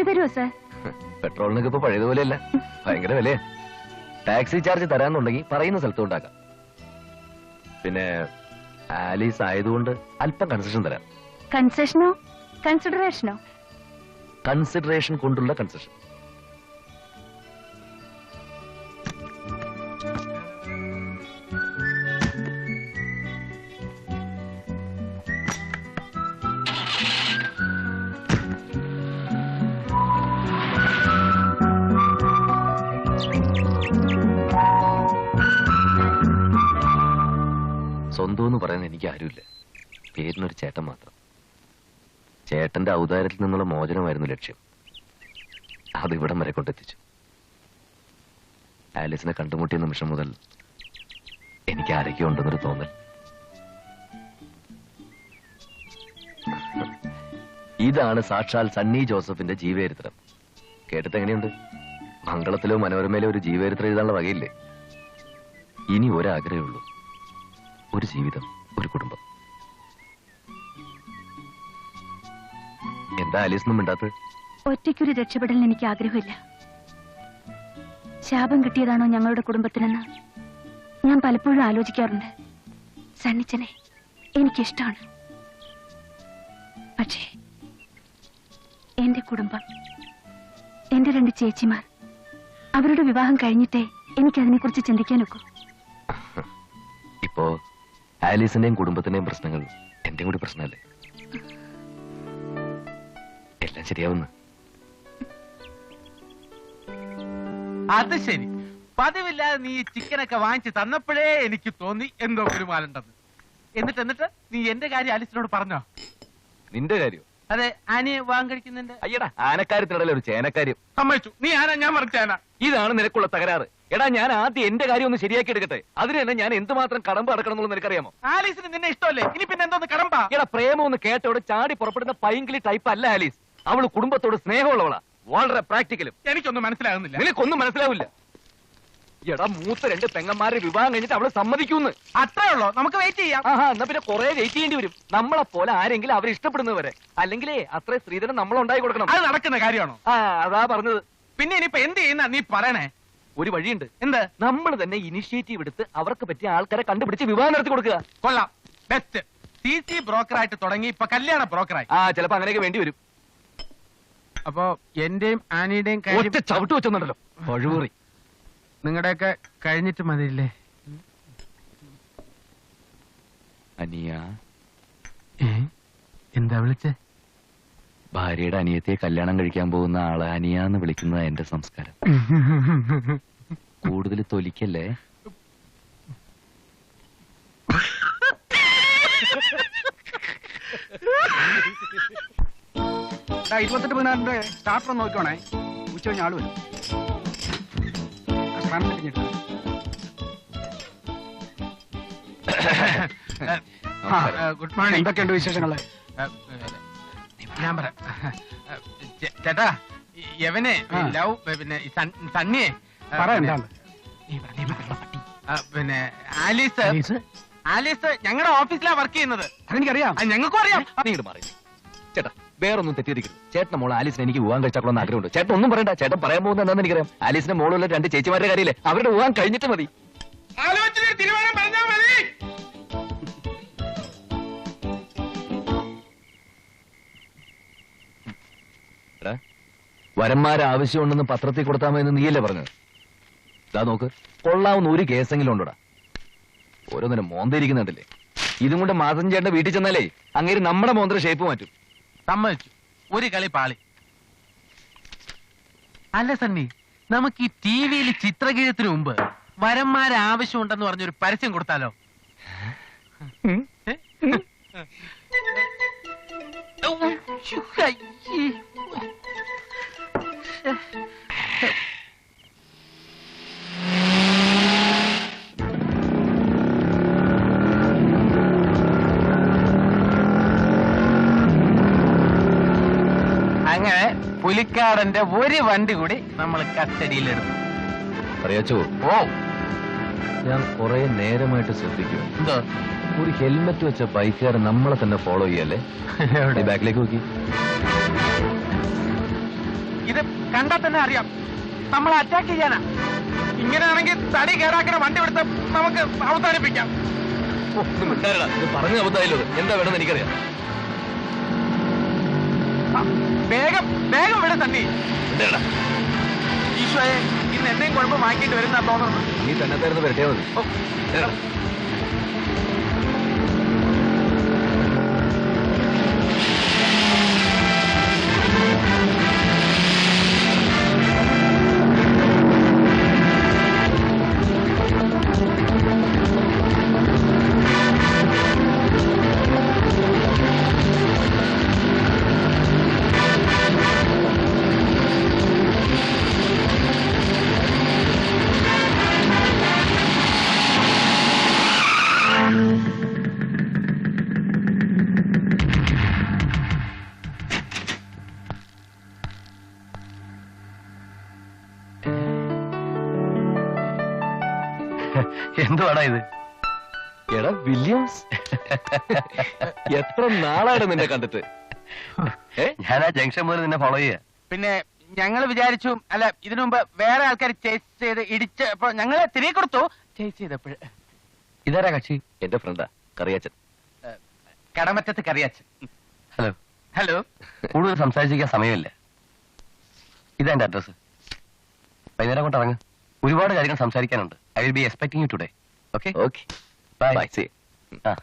ഒരു ലിഫ്റ്റ് തരുമോ സർ പെട്രോളിനൊക്കെ ഇപ്പൊ പഴയതുപോലെയല്ല. ഭയങ്കര വിലയാ. ടാക്സി ചാർജ് തരാന്നുണ്ടെങ്കിൽ പറയുന്ന സ്ഥലത്ത് ഉണ്ടാക്കാം. പിന്നെ ആലീസ് ആയതുകൊണ്ട് അല്പം കൺസെഷൻ തരാം. കൺസെഷനോ കൺസിഡറേഷനോ കൺസിഡറേഷൻ കൊണ്ടുള്ള കൺസെഷൻ എന്ന് പറയാൻ എനിക്ക് ആരുമില്ല. പേരിനൊരു ചേട്ടൻ മാത്രം. ചേട്ടന്റെ ഔദാര്യത്തിൽ നിന്നുള്ള മോചനമായിരുന്നു ലക്ഷ്യം. അത് ഇവിടം വരെ കൊണ്ടെത്തിച്ചു. ആലിസിനെ കണ്ടുമുട്ടിയ നിമിഷം മുതൽ എനിക്ക് ആരൊക്കെ ഉണ്ടെന്നൊരു തോന്നൽ. ഇതാണ് സാക്ഷാൽ സണ്ണി ജോസഫിന്റെ ജീവചരിത്രം. കേട്ടിട്ട് എങ്ങനെയുണ്ട് മംഗളത്തിലോ മനോരമയിലോ ഒരു ജീവചരിത്രം എഴുതാനുള്ള വകയില്ലേ? ഇനി ഒരാഗ്രഹമേ ഉള്ളൂ. ഒരു ജീവിതം ഒരു കുടുംബം. എന്താ ആലീസ് ഒന്നും മിണ്ടാത്തത്? ഒറ്റയ്ക്കൊരു രക്ഷപ്പെടലിന് എനിക്ക് ആഗ്രഹമില്ല. ശാപം കിട്ടിയതാണോ ഞങ്ങളുടെ കുടുംബത്തിനെന്ന് ഞാൻ പലപ്പോഴും ആലോചിക്കാറുണ്ട്. സണ്ണിച്ചനെ എനിക്കിഷ്ടമാണ്. പക്ഷേ എന്റെ കുടുംബം എന്റെ രണ്ട് ചേച്ചിമാർ അവരുടെ വിവാഹം കഴിഞ്ഞിട്ടേ എനിക്കതിനെക്കുറിച്ച് ചിന്തിക്കാനൊക്കൂ. ആലീസിന്റെയും കുടുംബത്തിന്റെയും പ്രശ്നങ്ങൾ എന്റെയും കൂടി പ്രശ്നമല്ലേ? എല്ലാം ശരിയാവുന്നു. അത് ശരി. പതിവില്ലാതെ നീ ചിക്കനൊക്കെ വാങ്ങിച്ചു തന്നപ്പോഴേ എനിക്ക് തോന്നി എന്തോ ഒരു ഗുരുമാലുണ്ടെന്ന് എന്നിട്ട് എന്നിട്ട് നീ എന്റെ കാര്യം ആലീസിനോട് പറഞ്ഞോ? നിന്റെ കാര്യം? അതെ ആനയെ വാങ്ങിക്കുന്നുണ്ട് അയ്യടാ ആനക്കാര്യത്തിനിടയിലെ ഒരു ചേനക്കാര്യം. സമ്മതിച്ചു. നീ ആന ഞാൻ മറിച്ചാന ഇതാണ് നിനക്കുള്ള തകരാറ്. എടാ ഞാൻ ആദ്യം എന്റെ കാര്യം ഒന്ന് ശരിയാക്കി എടുക്കട്ടെ. അതിന് തന്നെ ഞാൻ എന്തുമാത്രം കടമ്പ് അടക്കണം എന്നുള്ളത് നിനക്കറിയാമോ? ആലീസിന് നിന്നെ ഇഷ്ടമല്ലേ? ഇനി പിന്നെ എന്തോന്ന് കടമ്പാ? എടാ പ്രേമം ഒന്ന് കേട്ടോട് ചാടി പുറപ്പെടുന്ന പൈങ്കിളി ടൈപ്പ് അല്ല ആലീസ്. അവൾ കുടുംബത്തോട് സ്നേഹമുള്ളവളാ. വളരെ പ്രാക്ടിക്കലും എനിക്കൊന്നും മനസ്സിലാകുന്നില്ല. നിനക്കൊന്നും മനസ്സിലാവില്ല. എടാ മൂത്ത രണ്ട് പെങ്ങന്മാരെ വിവാഹം കഴിഞ്ഞിട്ട് അവൾ സമ്മതിക്കുന്നു. അത്രേ ഉള്ളോ. നമുക്ക് വെയിറ്റ് ചെയ്യാം. ആഹാ എന്നാ പിന്നെ കുറെ വെയിറ്റ് ചെയ്യേണ്ടി വരും. നമ്മളെ പോലെ ആരെങ്കിലും അവരെ ഇഷ്ടപ്പെടുന്നവരെ അല്ലെങ്കിലേ അത്രേ സ്ത്രീധനം നമ്മൾ ഉണ്ടായി കൊടുക്കണം. അത് നടക്കുന്ന കാര്യമാണോ? ആ അതാ പറഞ്ഞത്. പിന്നെ ഇനിയിപ്പോ എന്ത് ചെയ്യുന്ന നീ പറയണേ? ഒരു വഴിയുണ്ട്. എന്താ? നമ്മൾ തന്നെ ഇനിഷ്യേറ്റീവ് എടുത്ത് അവർക്ക് പറ്റിയ ആൾക്കാരെ കണ്ടുപിടിച്ച് വിവാഹം നടത്തി കൊടുക്കുക. കൊള്ളാം. ബെസ്റ്റ് സി സി ബ്രോക്കറായിട്ട് തുടങ്ങി ഇപ്പൊ കല്യാണ ബ്രോക്കറായി. ആ ചിലപ്പോ അങ്ങനെയൊക്കെ വേണ്ടി വരും. അപ്പോ എന്റെയും ആനിയുടെയും ഒറ്റ ചവിട്ട് വെച്ചൊന്നുണ്ടല്ലോ. പഴുവറി നിങ്ങളുടെയൊക്കെ കഴിഞ്ഞിട്ട് മതിയില്ലേ? അനിയ. എന്താ വിളിച്ചേ? ഭാര്യയുടെ അനിയത്തെ കല്യാണം കഴിക്കാൻ പോകുന്ന ആളെ അനിയാന്ന് വിളിക്കുന്നതാ എന്റെ സംസ്കാരം. കൂടുതൽ തൊലിക്കല്ലേ? ഇരുപത്തെട്ട് പതിനാറിന്റെ സ്റ്റാർട്ടർ നോക്കണേ ഉച്ച കഴിഞ്ഞ ആൾ വരും. കഴിഞ്ഞിട്ട് ഗുഡ് മോർണിംഗ്. എന്തൊക്കെയുണ്ട് വിശേഷങ്ങൾ? ഞാൻ പറ. ചേട്ടാ യവനെ ലവ് പിന്നെ സണ്ണിയെ പറ എന്താണ്? പിന്നെ ആലീസ് ആലീസ്? ഞങ്ങളുടെ ഓഫീസിലാ വർക്ക് ചെയ്യുന്നത്. അതെനിക്കറിയാം. ഞങ്ങൾക്കും അറിയാം. നീ ഇങ്ങോട്ട് മാറി. ചേട്ടാ വേറൊന്നും തെറ്റിയിരിക്കുന്നു ചേട്ടൻ മോൾ ആലീസിനെ എനിക്ക് പോകാൻ കഴിച്ചാക്കണമെന്ന് ആഗ്രഹമുണ്ട്. ചേട്ടൻ ഒന്നും പറയണ്ട. ചേട്ടൻ പറയാൻ പോകുന്നത് എന്താണെന്ന് എനിക്കറിയാം. ആലീസിന്റെ മോളുള്ള രണ്ട് ചേച്ചിമാരുടെ കാര്യമില്ലേ? അവരുടെ പോകാൻ കഴിഞ്ഞിട്ട് മതി. തീരുമാനം പറഞ്ഞാൽ മതി. എടാ, വരന്മാരെ ആവശ്യമുണ്ടെന്ന് പത്രത്തിൽ കൊടുത്താമെന്ന് നീയല്ലേ പറഞ്ഞത്? ഇതാ നോക്ക്. കൊള്ളാവുന്ന ഒരു കേസെങ്കിലും ഉണ്ടോടാ. ഓരോന്നിനും മോന്തിരിക്കുന്നുണ്ടല്ലേ. ഇതും കൊണ്ട് മാസം ചേട്ടന്റെ വീട്ടിൽ ചെന്നാലേ അങ്ങേര് നമ്മുടെ മോന്തിര ഷേപ്പ് മാറ്റും. സമ്മതിച്ചു. ഒരു കളി പാളി. അല്ല സണ്ണി നമുക്ക് ഈ ടി വിയിൽ ചിത്രഗീതത്തിന് മുമ്പ് വരന്മാരെ ആവശ്യമുണ്ടെന്ന് പറഞ്ഞൊരു പരസ്യം കൊടുത്താലോ? ഏ? ഔ, ശ്ശു, അയ്യേ. അങ്ങനെ പുലിക്കാടന്റെ ഒരു വണ്ടി കൂടി നമ്മൾ കസ്റ്റഡിയിലെടുത്തു. അറിയാച്ചോ? ഓ. ഞാൻ കുറെ നേരമായിട്ട് ശ്രദ്ധിക്കും. എന്തോ? ഒരു ഹെൽമെറ്റ് വെച്ച ബൈക്കുകാരൻ നമ്മളെ തന്നെ ഫോളോ ചെയ്യല്ലേ? ബാക്കിലേക്ക് നോക്കി. ഇത് കണ്ടാൽ തന്നെ അറിയാം. നമ്മളെ അറ്റാക്ക് ചെയ്യാനാ. ഇങ്ങനെയാണെങ്കിൽ തടി കേടാക്കണ വണ്ടി എടുത്ത് നമുക്ക് അവസാനിപ്പിക്കാം. പറഞ്ഞു അബദ്ധമായല്ലോ എന്താ വേണമെന്ന് എനിക്കറിയാം. വേഗം വേഗം ഇവിടെ തണ്ണി. ഈശോയെ ഇന്ന് എന്നെയും കുഴപ്പം വാങ്ങിയിട്ട് വരുന്ന തോന്നുന്നു നീ തന്നെ തരുന്ന വരട്ടെ മതി ഇത്? എടാ വില്യംസ്. എത്ര നാളായിട്ട് നിന്നെ കണ്ടിട്ട്? ഞാൻ ആ ജംഗ്ഷൻ മുതൽ നിന്നെ ഫോളോ ചെയ്യാ. പിന്നെ ഞങ്ങൾ വിചാരിച്ചു അല്ല ഇതിനു മുമ്പ് വേറെ ആൾക്കാർ ചേസ് ചെയ്ത് ഇടിച്ച് അപ്പൊ ഞങ്ങളെ തിരികെ കൊടുത്തു. ചേസ് ചെയ്തപ്പോൾ ഇതാരാ കക്ഷി? എന്റെ ഫ്രണ്ടാ കറിയാച്ചൻ. കടമറ്റത്ത് കറിയാച്ചൻ. ഹലോ ഹലോ കൂടുതൽ സംസാരിച്ചിരിക്കാൻ സമയമില്ല. ഇതാ എന്റെ അഡ്രസ് വൈകുന്നേരം കൊണ്ട് ഇറങ്ങ്. ഒരുപാട് കാര്യങ്ങൾ സംസാരിക്കാനുണ്ട്. I will be expecting you today Okay? Okay. Bye. Bye. See you. Mm. Ah.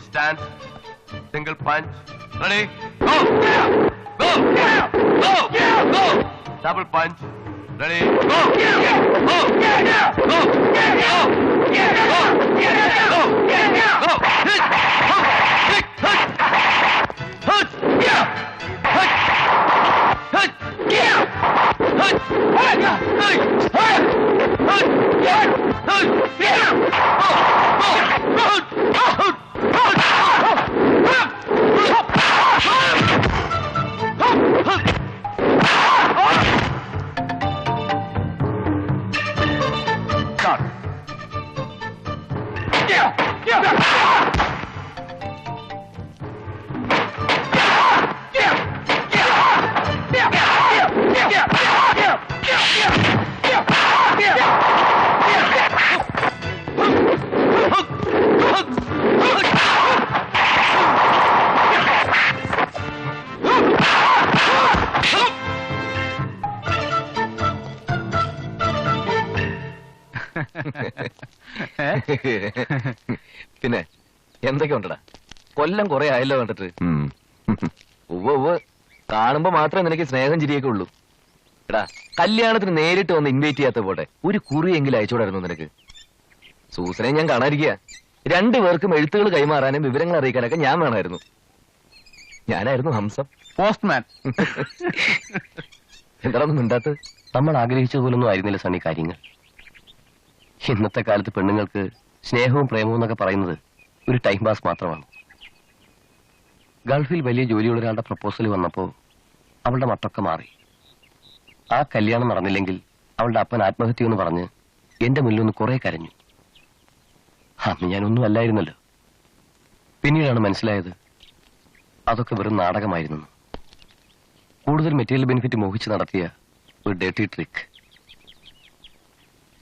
stance, single punch. Ready? Go! Go! Go! Go! Double punch. Ready? കൊല്ലം കുറെ ആയല്ലോ കണ്ടിട്ട്. ഉവ്വ ഉവ്വ്. കാണുമ്പോ മാത്രമേ നിനക്ക് സ്നേഹം ചിരിയൊക്കെ ഉള്ളൂ. എടാ കല്യാണത്തിന് നേരിട്ട് വന്ന് ഇൻവൈറ്റ് ചെയ്യാത്ത പോട്ടെ. ഒരു കുറിയെങ്കിലും അയച്ചുകൂടായിരുന്നു നിനക്ക്. സൂസനെ ഞാൻ കാണാതിരിക്കുക. രണ്ടുപേർക്കും എഴുത്തുകൾ കൈമാറാനും വിവരങ്ങൾ അറിയിക്കാനൊക്കെ ഞാൻ വേണമായിരുന്നു. ഞാനായിരുന്നു ഹംസം. പോസ്റ്റ്മാൻ. എന്താണെന്ന് മിണ്ടാത്ത നമ്മൾ ആഗ്രഹിച്ചതുപോലൊന്നും ആയിരുന്നില്ല സണ്ണി കാര്യങ്ങൾ. ഇന്നത്തെ കാലത്ത് പെണ്ണുങ്ങൾക്ക് സ്നേഹവും പ്രേമവും എന്നൊക്കെ പറയുന്നത് ഒരു ടൈം പാസ് മാത്രമാണ്. ഗൾഫിൽ വലിയ ജോലിയുള്ള ഒരാളുടെ പ്രപ്പോസൽ വന്നപ്പോ അവളുടെ മട്ടൊക്കെ മാറി. ആ കല്യാണം നടന്നില്ലെങ്കിൽ അവളുടെ അപ്പൻ ആത്മഹത്യ എന്ന് പറഞ്ഞ് എന്റെ മുന്നിൽ ഒന്ന് കുറെ കരഞ്ഞു. അന്ന് ഞാനൊന്നും അല്ലായിരുന്നല്ലോ. പിന്നീടാണ് മനസ്സിലായത് അതൊക്കെ വെറും നാടകമായിരുന്നു കൂടുതൽ മെറ്റീരിയൽ ബെനിഫിറ്റ് മോഹിച്ച് നടത്തിയ ഒരു ഡേട്ടി ട്രിക്ക്.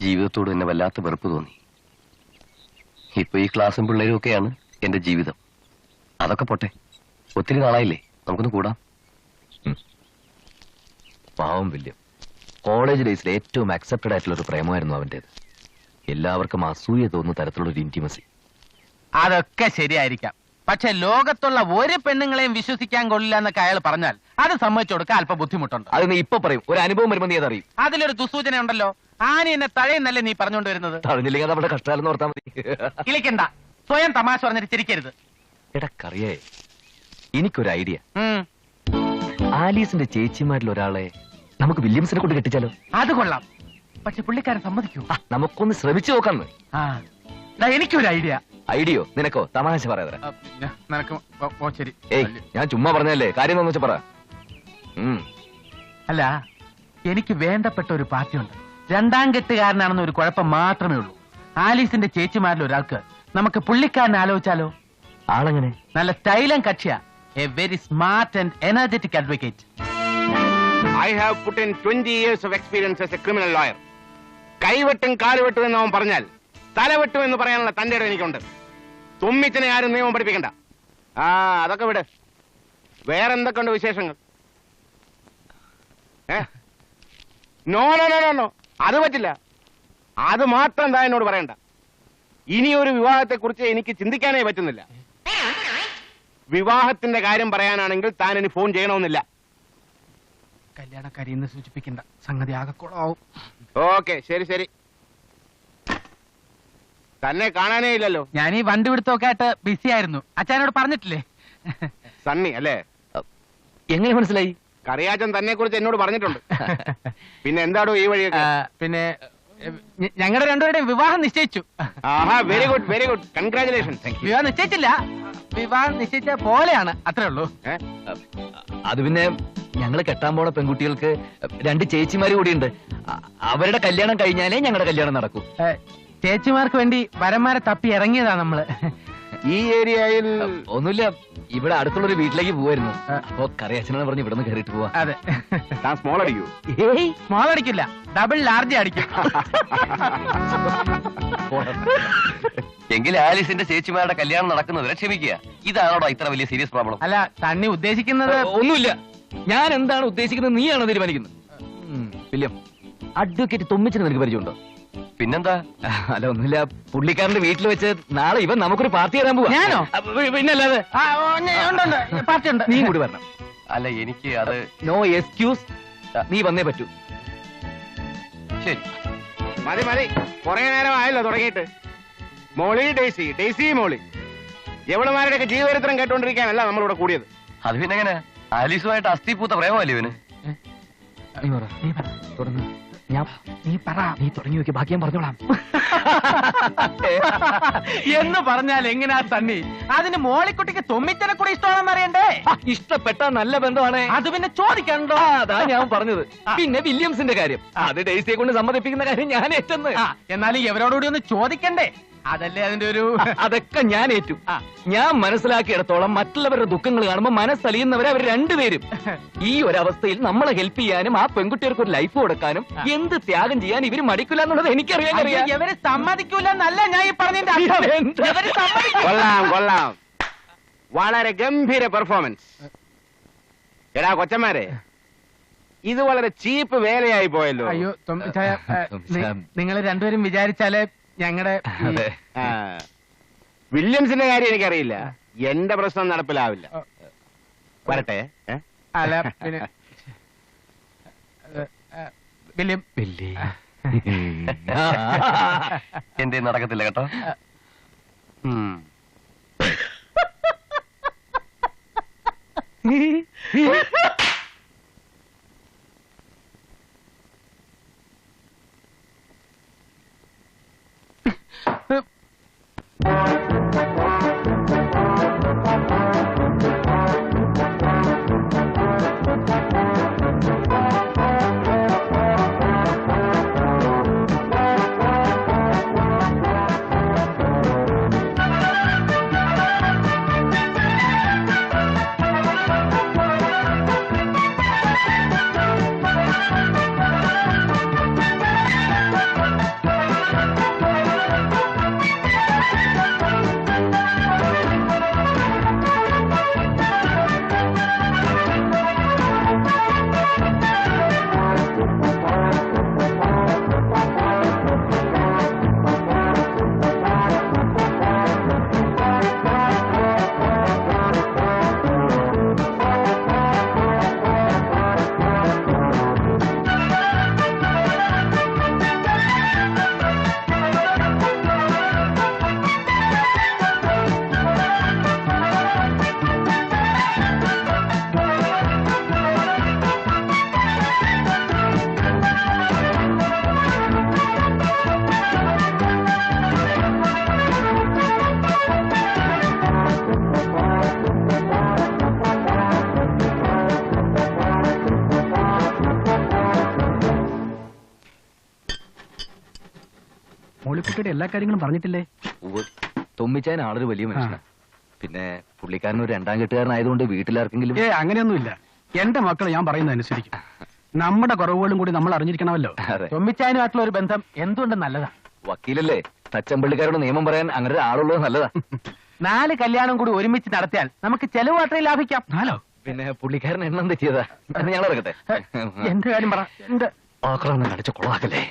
ജീവിതത്തോട് എന്നെ വല്ലാത്ത വെറുപ്പ് തോന്നി. ഇപ്പൊ ഈ ക്ലാസ്സും പിള്ളേരും ഒക്കെയാണ് എന്റെ ജീവിതം. അതൊക്കെ പോട്ടെ. ഒത്തിരി നാളായില്ലേ? നമുക്കൊന്ന് കൂടാം. പാവം വില്യം. കോളേജ് ഡേയ്സിൽ ഏറ്റവും അക്സെപ്റ്റഡ് ആയിട്ടുള്ള ഒരു പ്രേമമായിരുന്നു അവന്റേത്. എല്ലാവർക്കും അസൂയ തോന്നുന്ന തരത്തിലുള്ള ഒരു ഇന്റിമസി അതൊക്കെ ശരിയായിരിക്കാം. പക്ഷെ ലോകത്തുള്ള ഒരു പെണ്ണുങ്ങളെയും വിശ്വസിക്കാൻ കൊള്ളില്ല എന്നൊക്കെ അയാൾ പറഞ്ഞാൽ അത് സമ്മതിച്ചു കൊടുക്കാൻ അല്പം ബുദ്ധിമുട്ടുണ്ട്. അത് നീ ഇപ്പൊ പറയും. ഒരു അനുഭവം വരുമ്പോൾ നീ അതറിയും. അതിലൊരു ദുസൂചന ഉണ്ടല്ലോ. ആനി എന്നെ തഴയെന്നല്ലേ നീ പറഞ്ഞുകൊണ്ട് വരുന്നത്? തഴഞ്ഞില്ലെങ്കിൽ അത് കഷ്ടാലെന്ന് ഓർത്താൽ മതി. കിളിക്കണ്ട. സ്വയം തമാശ പറഞ്ഞിട്ട് ചിരിക്കരുത്. എടാ കറിയേ എനിക്കൊരു ഐഡിയ. ആലീസിന്റെ ചേച്ചിമാരിൽ ഒരാളെ നമുക്ക് വില്യംസിനെ കൊണ്ട് കെട്ടിച്ചാലോ? അത് കൊള്ളാം. പക്ഷെ പുള്ളിക്കാരൻ സമ്മതിക്കൂ. ആ, നമുക്കൊന്ന് ശ്രമിച്ചു നോക്കാന്ന്. ആ. ദാ എനിക്കൊരു ഐഡിയ. ഐഡിയോ? നിനക്കോ? തമാശ പറയാതെ. നിനക്ക് ഓ, ഓ ശരി. ഏയ് ഞാൻ ചുമ്മാ പറഞ്ഞല്ലേ കാര്യം എന്താന്ന് വെച്ചാ പറ. ഉം. അല്ല എനിക്ക് വേണ്ടപ്പെട്ട ഒരു പാർട്ടിയുണ്ട്. രണ്ടാം കെട്ടുകാരനാണെന്ന് ഒരു കുഴപ്പം മാത്രമേ ഉള്ളൂ. ആലീസിന്റെ ചേച്ചിമാരിൽ ഒരാൾക്ക് നമുക്ക് പുള്ളിക്കാരനെ ആലോചിച്ചാലോ? ആളെങ്ങനെ? നല്ല സ്റ്റൈലം കക്ഷിയ. A very smart and energetic advocate. I have put in twenty years of experience as a criminal lawyer കൈവെട്ടും കാലുവെട്ടും എന്ന് അവൻ പറഞ്ഞാൽ തലവെട്ടും എന്ന് പറയാനുള്ള തന്റെ ഇടം എനിക്കുണ്ട്. തുമ്മിച്ചനെ ആരും നിയമം പഠിപ്പിക്കണ്ട. ആ അതൊക്കെ വിട്. വേറെന്തൊക്കെയുണ്ട് വിശേഷങ്ങൾ? ഏ? No no no no no. അത് പറ്റില്ല. അത് മാത്രം താ എന്നോട് പറയണ്ട. ഇനി ഒരു വിവാഹത്തെ കുറിച്ച് എനിക്ക് ചിന്തിക്കാനേ പറ്റുന്നില്ല. വിവാഹത്തിന്റെ കാര്യം പറയാനാണെങ്കിൽ താൻ ഇനി ഫോൺ ചെയ്യണമെന്നില്ല. കല്യാണക്കാരി എന്ന് സൂചിപ്പിക്കണ്ട. സംഗതി ആകക്കോളാവും ഓക്കെ ശരി ശരി. തന്നെ കാണാനേ ഇല്ലല്ലോ. ഞാൻ ഈ വണ്ടി പിടുത്തമൊക്കെ ആയിട്ട് ബിസി ആയിരുന്നു. അച്ഛനോട് പറഞ്ഞിട്ടില്ലേ? സണ്ണി അല്ലേ? എങ്ങനെ മനസ്സിലായി? കറിയാച്ചൻ തന്നെ കുറിച്ച് എന്നോട് പറഞ്ഞിട്ടുണ്ട്. പിന്നെ എന്താടോ ഈ വഴിയൊക്കെ? പിന്നെ ഞങ്ങളുടെ രണ്ടുപേരുടെയും വിവാഹം നിശ്ചയിച്ചു. ആഹാ very good very good congratulation വിവാഹം നിശ്ചയിച്ചില്ല. വിവാഹം നിശ്ചയിച്ച പോലെയാണ്. അത്രേ ഉള്ളൂ. അത് പിന്നെ ഞങ്ങൾ കെട്ടാൻ പോണ പെൺകുട്ടികൾക്ക് രണ്ട് ചേച്ചിമാര് കൂടിയുണ്ട്. ഉണ്ട് അവരുടെ കല്യാണം കഴിഞ്ഞാലേ ഞങ്ങളുടെ കല്യാണം നടക്കൂ. ചേച്ചിമാർക്ക് വേണ്ടി വരന്മാരെ തപ്പി ഇറങ്ങിയതാ നമ്മൾ. ഈ ഏരിയയിൽ ഒന്നുമില്ല. ഇവിടെ അടുത്തുള്ള ഒരു വീട്ടിലേക്ക് പോവായിരുന്നു. അപ്പൊ കറിയച്ഛനെന്ന് പറഞ്ഞ് ഇവിടെ നിന്ന് കയറിട്ട് പോവാ. അതെ. താൻ സ്മോൾ അടിക്കൂ ഏയ്. സ്മോൾ അടിക്കില്ല. ഡബിൾ ലാർജ് അടിക്കും. എങ്കിൽ ആലീസിന്റെ ചേച്ചിമാരുടെ കല്യാണം നടക്കുന്നവരെ ക്ഷമിക്കുക. ഇതാണോടാ ഇത്ര വലിയ സീരിയസ് പ്രോബ്ലം? അല്ല തണ്ണി ഉദ്ദേശിക്കുന്നത് ഒന്നുമില്ല. ഞാൻ എന്താണ് ഉദ്ദേശിക്കുന്നത് നീയാണോ തീരുമാനിക്കുന്നത്? വില്യം അഡ്വക്കേറ്റ് തുമ്മിച്ചിന് നിനക്ക് പരിചയമുണ്ടോ? പിന്നെന്താ? അല്ല ഒന്നുമില്ല. പുള്ളിക്കാരന്റെ വീട്ടിൽ വെച്ച് നാളെ ഇവൻ നമുക്കൊരു പാർട്ടി തരാൻ പോവാ. ഞാനോ? പിന്നല്ലാതെ. പാർട്ടി ഉണ്ട്. നീ കൂടി വരണം. അല്ല എനിക്ക് അത് നോ എക്സ്ക്യൂസ് നീ വന്നേ പറ്റൂ. ശരി. മതി മതി. കുറെ നേരം ആയല്ലോ തുടങ്ങിയിട്ട്. Molly Daisy Daisy Molly. എവളുമാരുടെയൊക്കെ ജീവചരിത്രം കേട്ടോണ്ടിരിക്കാനല്ല നമ്മളിവിടെ കൂടിയത്. അത് പിന്നെ എങ്ങനെ ആലീസുമായിട്ട് അസ്ഥി പൂത്ത പ്രേമല്ലേ ഇവന്? നീ പറ നീ പറ തുടർന്ന് ഞാൻ നീ പറ നീ തുടങ്ങി നോക്കി ബാക്കി ഞാൻ പറഞ്ഞോളാം. എന്ന് പറഞ്ഞാൽ എങ്ങനെയാ തന്നി? അതിന് മോളിക്കുട്ടിക്ക് തൊമ്മിത്തനെ കൂടെ ഇഷ്ടമാണെന്ന് അറിയണ്ടേ? ഇഷ്ടപ്പെട്ട നല്ല ബന്ധമാണ്. അത് പിന്നെ ചോദിക്കണ്ടോ അതാ ഞാൻ പറഞ്ഞത്. പിന്നെ വില്യംസിന്റെ കാര്യം. അത് ഡേസിയെ കൊണ്ട് സമ്മതിപ്പിക്കുന്ന കാര്യം ഞാൻ ഏറ്റെന്ന്. എന്നാലും ഇവരോടുകൂടി ഒന്ന് ചോദിക്കണ്ടേ? അതല്ലേ അതിന്റെ ഒരു അതൊക്കെ ഞാൻ ഏറ്റു. ഞാൻ മനസ്സിലാക്കിയിടത്തോളം മറ്റുള്ളവരുടെ ദുഃഖങ്ങൾ കാണുമ്പോൾ മനസ്സലിയുന്നവരെ അവർ രണ്ടുപേരും. ഈ ഒരവസ്ഥയിൽ നമ്മളെ ഹെൽപ്പ് ചെയ്യാനും ആ പെൺകുട്ടികൾക്ക് ഒരു ലൈഫ് കൊടുക്കാനും എന്ത് ത്യാഗം ചെയ്യാൻ ഇവർ മടിക്കില്ല എന്നുള്ളത് എനിക്കറിയാൻ അറിയാം ഇവർ സമ്മതിക്കൂല എന്നല്ല ഞാൻ ഈ പറഞ്ഞതിന്റെ കൊള്ളാം കൊള്ളാം. വളരെ ഗംഭീര പെർഫോമൻസ് എടാ കൊച്ചന്മാരെ ഇത് വളരെ ചീപ്പ് വേലയായി പോയല്ലോ. അയ്യോ. നിങ്ങൾ രണ്ടുപേരും വിചാരിച്ചാലേ ഞങ്ങളുടെ അതെ. വില്യംസിന്റെ കാര്യം എനിക്കറിയില്ല. എന്റെ പ്രശ്നം നടപ്പിലാവില്ല. വരട്ടെ. അല്ല എന്തേ നടക്കത്തില്ല കേട്ടോ? തൊമ്മിച്ചയുടെ എല്ലാ കാര്യങ്ങളും പറഞ്ഞിട്ടില്ലേ? തുമ്മിച്ചാൻ ആളൊരു വലിയ മനുഷ്യനാണ് പിന്നെ പുള്ളിക്കാരൻ ഒരു രണ്ടാം കെട്ടുകാരനായതുകൊണ്ട് വീട്ടിലാർക്കെങ്കിലും ഏ അങ്ങനെയൊന്നുമില്ല. എന്റെ മക്കൾ ഞാൻ പറയുന്നത് അനുസരിക്കും നമ്മുടെ കുറവുകളും കൂടി നമ്മൾ അറിഞ്ഞിരിക്കണമല്ലോ. തുമ്മിച്ചായനുമായിട്ടുള്ള തൊമ്മിച്ചാനുമായിട്ടുള്ള ഒരു ബന്ധം എന്തുകൊണ്ട് നല്ലതാ? വക്കീലല്ലേ തച്ചമ്പള്ളിക്കാരോട് നിയമം പറയാൻ അങ്ങനെ ഒരാളുള്ളത് നല്ലതാ. നാല് കല്യാണം കൂടി ഒരുമിച്ച് നടത്തിയാൽ നമുക്ക് ചെലവ് അത്രയും ലാഭിക്കാം. ഹലോ പിന്നെ പുള്ളിക്കാരൻ എണ്ണം തെറ്റിയതാ. ഞാൻ ഞങ്ങൾ ഇറങ്ങട്ടെ എന്റെ കാര്യം പറ? എന്റെ ആക്രമണം കാണിച്ച കൊളാക്കല്ലേ